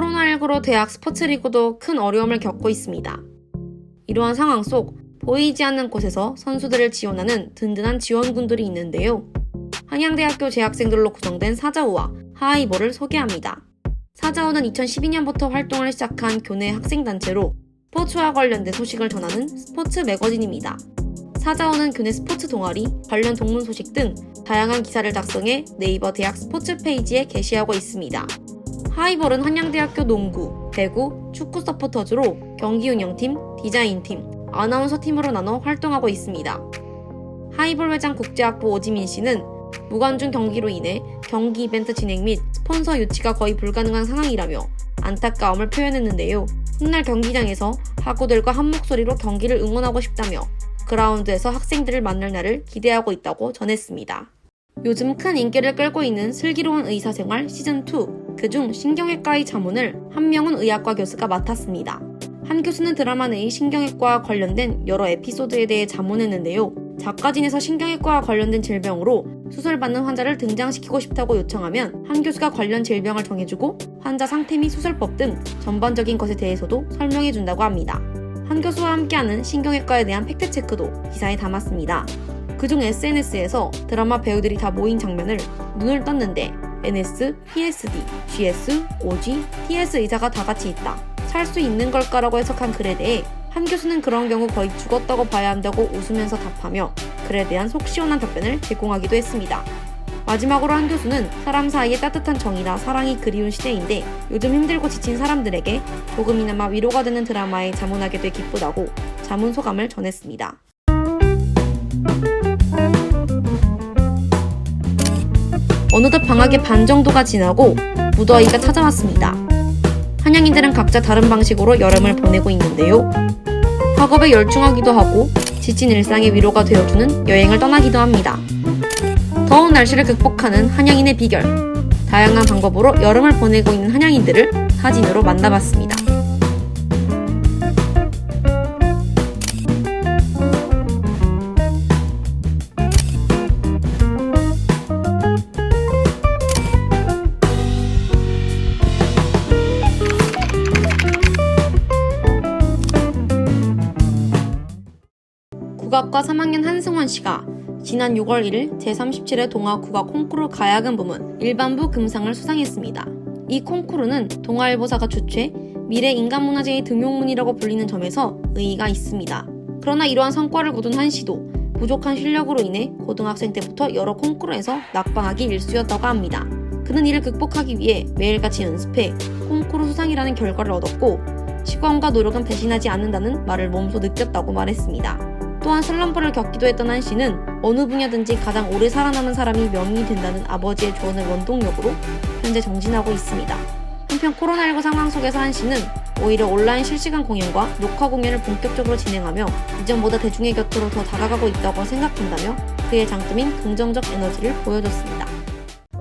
코로나19로 대학 스포츠리그도 큰 어려움을 겪고 있습니다. 이러한 상황 속 보이지 않는 곳에서 선수들을 지원하는 든든한 지원군들이 있는데요. 한양대학교 재학생들로 구성된 사자우와 하이버를 소개합니다. 사자우는 2012년부터 활동을 시작한 교내 학생단체로 스포츠와 관련된 소식을 전하는 스포츠 매거진입니다. 사자우는 교내 스포츠 동아리, 관련 동문 소식 등 다양한 기사를 작성해 네이버 대학 스포츠 페이지에 게시하고 있습니다. 하이볼은 한양대학교 농구, 배구, 축구 서포터즈로 경기 운영팀, 디자인팀, 아나운서 팀으로 나눠 활동하고 있습니다. 하이볼 회장 국제학부 오지민 씨는 무관중 경기로 인해 경기 이벤트 진행 및 스폰서 유치가 거의 불가능한 상황이라며 안타까움을 표현했는데요. 훗날 경기장에서 학우들과 한 목소리로 경기를 응원하고 싶다며 그라운드에서 학생들을 만날 날을 기대하고 있다고 전했습니다. 요즘 큰 인기를 끌고 있는 슬기로운 의사생활 시즌2 그중 신경외과의 자문을 한명훈 의학과 교수가 맡았습니다. 한 교수는 드라마 내의 신경외과와 관련된 여러 에피소드에 대해 자문했는데요. 작가진에서 신경외과와 관련된 질병으로 수술받는 환자를 등장시키고 싶다고 요청하면 한 교수가 관련 질병을 정해주고 환자 상태 및 수술법 등 전반적인 것에 대해서도 설명해준다고 합니다. 한 교수와 함께하는 신경외과에 대한 팩트체크도 기사에 담았습니다. 그중 SNS에서 드라마 배우들이 다 모인 장면을 눈을 떴는데 NS, PSD, GS, OG, TS 의사가 다 같이 있다. 살 수 있는 걸까라고 해석한 글에 대해 한 교수는 그런 경우 거의 죽었다고 봐야 한다고 웃으면서 답하며 글에 대한 속 시원한 답변을 제공하기도 했습니다. 마지막으로 한 교수는 사람 사이의 따뜻한 정이나 사랑이 그리운 시대인데 요즘 힘들고 지친 사람들에게 조금이나마 위로가 되는 드라마에 자문하게 돼 기쁘다고 자문 소감을 전했습니다. 어느덧 방학의 반 정도가 지나고 무더위가 찾아왔습니다. 한양인들은 각자 다른 방식으로 여름을 보내고 있는데요. 학업에 열중하기도 하고 지친 일상의 위로가 되어주는 여행을 떠나기도 합니다. 더운 날씨를 극복하는 한양인의 비결. 다양한 방법으로 여름을 보내고 있는 한양인들을 사진으로 만나봤습니다. 국악과 3학년 한승원 씨가 지난 6월 1일 제37회 동아 국악 콩쿠르 가야금 부문 일반부 금상을 수상했습니다. 이 콩쿠르는 동아일보사가 주최 미래 인간문화재의 등용문이라고 불리는 점에서 의의가 있습니다. 그러나 이러한 성과를 거둔 한 씨도 부족한 실력으로 인해 고등학생 때부터 여러 콩쿠르에서 낙방하기 일쑤였다고 합니다. 그는 이를 극복하기 위해 매일같이 연습해 콩쿠르 수상이라는 결과를 얻었고 시간과 노력은 배신하지 않는다는 말을 몸소 느꼈다고 말했습니다. 또한 슬럼프를 겪기도 했던 한 씨는 어느 분야든지 가장 오래 살아남은 사람이 명인이 된다는 아버지의 조언을 원동력으로 현재 정진하고 있습니다. 한편 코로나19 상황 속에서 한 씨는 오히려 온라인 실시간 공연과 녹화 공연을 본격적으로 진행하며 이전보다 대중의 곁으로 더 다가가고 있다고 생각한다며 그의 장점인 긍정적 에너지를 보여줬습니다.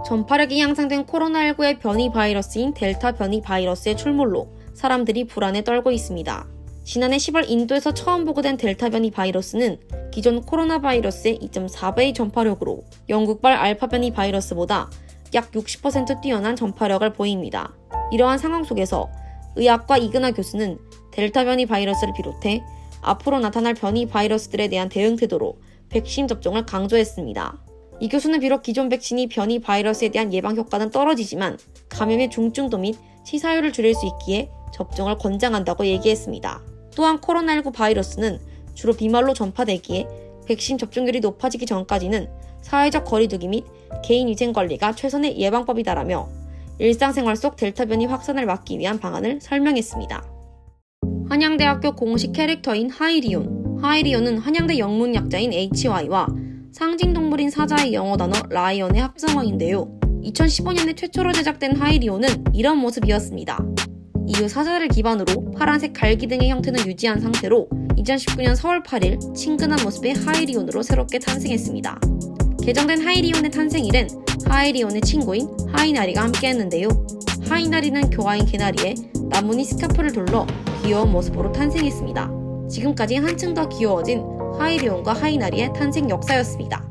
전파력이 향상된 코로나19의 변이 바이러스인 델타 변이 바이러스의 출몰로 사람들이 불안에 떨고 있습니다. 지난해 10월 인도에서 처음 보고된 델타 변이 바이러스는 기존 코로나 바이러스의 2.4배의 전파력으로 영국발 알파 변이 바이러스보다 약 60% 뛰어난 전파력을 보입니다. 이러한 상황 속에서 의학과 이근하 교수는 델타 변이 바이러스를 비롯해 앞으로 나타날 변이 바이러스들에 대한 대응 태도로 백신 접종을 강조했습니다. 이 교수는 비록 기존 백신이 변이 바이러스에 대한 예방 효과는 떨어지지만 감염의 중증도 및 치사율을 줄일 수 있기에 접종을 권장한다고 얘기했습니다. 또한 코로나19 바이러스는 주로 비말로 전파되기에 백신 접종률이 높아지기 전까지는 사회적 거리두기 및 개인 위생 관리가 최선의 예방법이다라며 일상생활 속 델타 변이 확산을 막기 위한 방안을 설명했습니다. 한양대학교 공식 캐릭터인 하이리온. 하이리온은 한양대 영문 약자인 HY와 상징 동물인 사자의 영어 단어 라이언의 합성어인데요. 2015년에 최초로 제작된 하이리온은 이런 모습이었습니다. 이후 사자를 기반으로 파란색 갈기 등의 형태는 유지한 상태로 2019년 4월 8일 친근한 모습의 하이리온으로 새롭게 탄생했습니다. 개정된 하이리온의 탄생일엔 하이리온의 친구인 하이나리가 함께했는데요. 하이나리는 교화인 개나리에 나무니 스카프를 둘러 귀여운 모습으로 탄생했습니다. 지금까지 한층 더 귀여워진 하이리온과 하이나리의 탄생 역사였습니다.